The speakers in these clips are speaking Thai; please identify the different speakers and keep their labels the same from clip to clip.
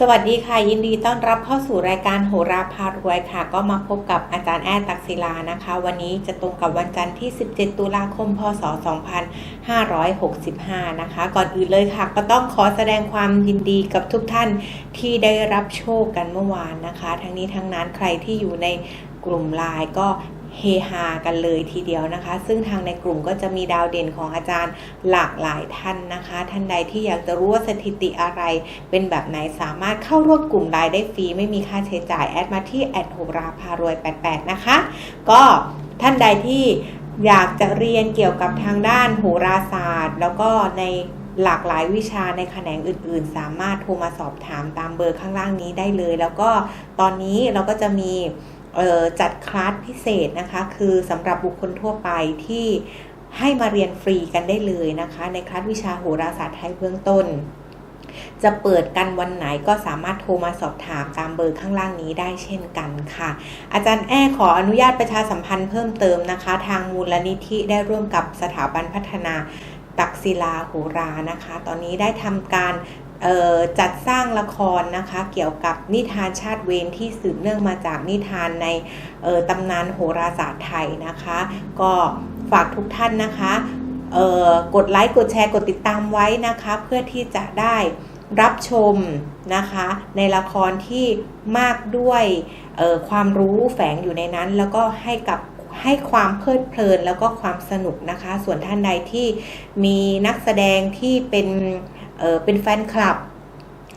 Speaker 1: สวัสดีค่ะ ยินดีต้อนรับเข้าสู่รายการโหราพารวยค่ะ ก็มาพบกับอาจารย์แอดตักศิลานะคะ วันนี้จะตรงกับวันจันทร์ที่ 17 ตุลาคม พศ 2565 นะคะ ก่อนอื่นเลยค่ะ ก็ต้องขอแสดงความยินดีกับทุกท่านที่ได้รับโชคกันเมื่อวานนะคะ ทั้งนี้ทั้งนั้นใครที่อยู่ในกลุ่มไลน์ก็ เฮฮากันเลยทีเดียวนะคะ ซึ่งทางในกลุ่มก็จะมีดาวเด่นของอาจารย์หลากหลายท่านนะคะ ท่านใดที่อยากจะรู้ว่าสถิติอะไร เป็นแบบไหนสามารถเข้าร่วมกลุ่มไลน์ได้ฟรีไม่มีค่าใช้จ่าย แอดมาที่แอดโหราพารวย 88 นะคะ ก็ท่านใดที่อยากจะเรียนเกี่ยวกับทางด้านโหราศาสตร์ แล้วก็ในหลากหลายวิชาในแขนงอื่นๆ สามารถโทรมาสอบถามตามเบอร์ข้างล่างนี้ได้เลย แล้วก็ตอนนี้เราก็จะมี จัดคลาสพิเศษนะคะ คือสำหรับบุคคลทั่วไปที่ให้มาเรียนฟรีกันได้เลยนะคะ ในคลาสวิชาโหราศาสตร์ไทยเบื้องต้น จะเปิดกันวันไหนก็สามารถโทรมาสอบถามตามเบอร์ข้างล่างนี้ได้เช่นกันค่ะ อาจารย์แอ้ขออนุญาตประชาสัมพันธ์เพิ่มเติมนะคะ ทางมูลนิธิได้ร่วมกับสถาบันพัฒนาตักศิลาโหรานะคะ ตอนนี้ได้ทำการ จัดสร้างละครนะคะเกี่ยวกับนิทานชาติเวนที่สืบเนื่องมาจากนิทานในตำนานโหราศาสตร์ไทยนะคะ ก็ฝากทุกท่านนะคะกดไลค์กดแชร์กดติดตามไว้นะคะ เพื่อที่จะได้รับชมนะคะ ในละครที่มากด้วยความรู้แฝงอยู่ในนั้น แล้วก็ให้กับให้ความเพลิดเพลินแล้วก็ความสนุกนะคะ ส่วนท่านใดที่มีนักแสดงที่เป็น เเป็นแฟนคลับ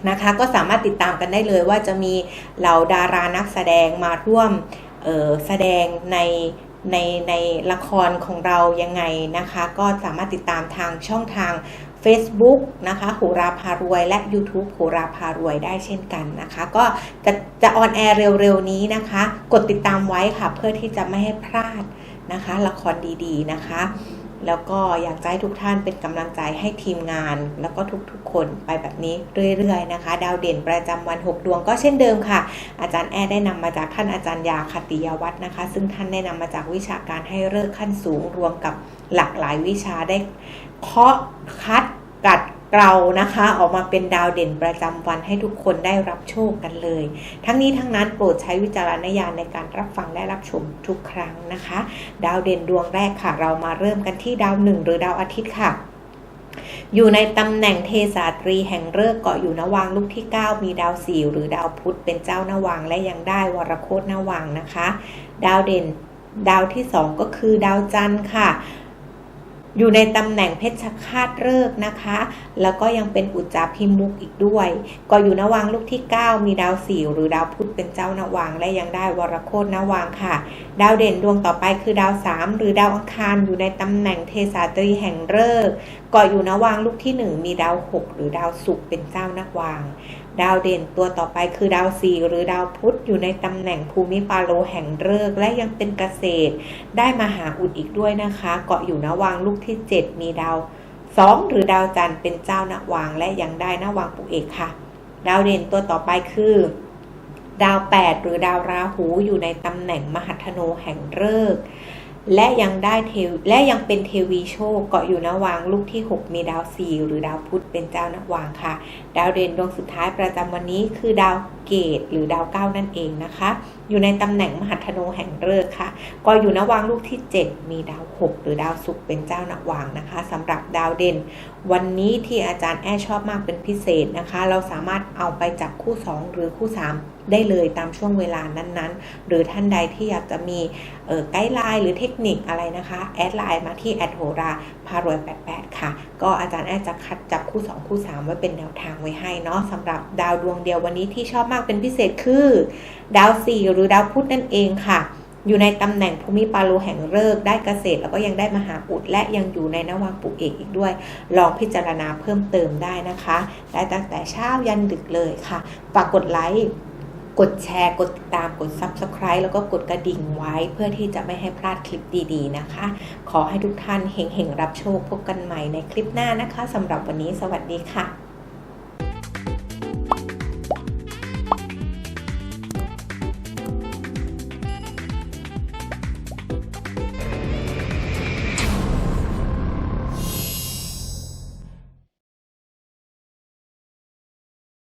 Speaker 1: นะคะก็สามารถติดตามกันได้เลยว่าจะมีเหล่าดารานักแสดงมาร่วมแสดงในในในละครของเรายังไงนะคะ ก็สามารถติดตามทางช่องทาง Facebook นะคะโหราพารวย และ YouTube โหราพารวยได้เช่นกันนะคะ ก็จะจะออนแอร์เร็วๆนี้นะคะ กดติดตามไว้ค่ะ เพื่อที่จะไม่ให้พลาดนะคะ ละครดีๆนะคะ แล้วก็อยากให้ทุกท่านเป็นกำลังใจให้ทีมงาน แล้วก็ทุกๆ คนไปแบบนี้เรื่อยๆนะคะ ดาวเด่นประจำวัน 6 ดวงก็เช่นเดิมค่ะ อาจารย์แอได้นำมาจากท่านอาจารย์ยาคติยวัฒนะคะ ซึ่งท่านได้นำมาจากวิชาการให้เลิกขั้นสูงรวมกับหลากหลายวิชาได้เคาะคัดกัด เรานะคะ ออกมาเป็นดาวเด่นประจำวันให้ทุกคนได้รับโชคกันเลย ทั้งนี้ทั้งนั้นโปรดใช้วิจารณญาณในการรับฟังและรับชมทุกครั้งนะคะ ดาวเด่นดวงแรกค่ะ เรามาเริ่มกันที่ดาวหนึ่งหรือดาวอาทิตย์ค่ะอยู่ในตำแหน่งเทศาตรีแห่งเลิกเกาะอยู่นวางลูกที่ 9 มีดาวสี่หรือดาวพุธเป็นเจ้านวางและยังได้วรโคตนวางนะคะ ดาวเด่นดาวที่ 2 ก็คือดาวจันทร์ค่ะ อยู่ในตำแหน่งเพชรคาตเลิกนะคะ แล้วก็ยังเป็นอุจจาพิมุกอีกด้วย ก็อยู่นวังลูกที่ 9 มีดาวสี่หรือดาวพุธเป็นเจ้านวังและยังได้วรโคตนวังค่ะ ดาวเด่นดวงต่อไปคือดาว3หรือดาวอังคารอยู่ในตำแหน่งเทสาตรีแห่งเลิกก็อยู่นวังลูกที่ 1 มีดาว 6 หรือดาวศุกร์เป็นเจ้านวาง ดาวเด่นตัวต่อไปคือดาวสีหรือดาวพุธอยู่ในตำแหน่งภูมิปาโลแห่งเลิกและยังเป็นเกษตร ได้มาหาอุดอีกด้วยนะคะ เกาะอยู่นวางลูกที่ 7 มีดาวสองหรือดาวจันทร์เป็นเจ้านวางและยังได้นวางปุเอกค่ะ ดาวเด่นตัวต่อไปคือดาว 8 หรือดาวราหูอยู่ในตำแหน่งมหัทโนแห่งเลิก และยังได้เทวและยังเป็นเทวีโชคเกาะอยู่นวางลูกที่ 6 มีดาวสีหรือดาวพุธเป็นเจ้านวางค่ะ ดาวเด่นดวงสุดท้ายประจำวันนี้คือดาวเกตหรือดาวเก้านั่นเองนะคะ อยู่ในตำแหน่งมหัทโนแห่งเลิกค่ะ ก็อยู่นวางลูกที่ 7 มีดาว 6 หรือดาวศุกร์เป็นเจ้านวางนะคะสำหรับดาวเด่น วันนี้ที่อาจารย์แอชอบมากเป็นพิเศษนะคะ เราสามารถเอาไปจับคู่ 2 หรือคู่ 3 ได้เลยตามช่วงเวลานั้นๆ หรือท่านใดที่อยากจะมีไกด์ไลน์หรือเทคนิคอะไรนะคะแอดไลน์มาที่แอดโหราพารวย88 ค่ะ ก็อาจารย์แอดจะคัดจับคู่ 2 คู่ 3 ไว้เป็นแนวทางไว้ให้เนาะสำหรับดาวดวงเดียววันนี้ที่ชอบมากเป็นพิเศษคือ ดาว 4 หรือดาวพุธนั่นเองค่ะอยู่ในตำแหน่งภูมิปาโลแห่งเลิกได้เกษตร แล้วก็ยังได้มหาอุดและยังอยู่ในนวังปุกเอกอีกด้วย ลองพิจารณาเพิ่มเติมได้นะคะ ได้ตั้งแต่เช้ายันดึกเลยค่ะ ฝากกดไลค์ กดแชร์กดติดตามกด Subscribe แล้วก็กดกระดิ่งไว้เพื่อที่จะไม่ให้พลาดคลิปดีๆนะคะ ขอให้ทุกท่านเฮงๆรับโชคพบกันใหม่ในคลิปหน้านะคะสำหรับวันนี้สวัสดีค่ะ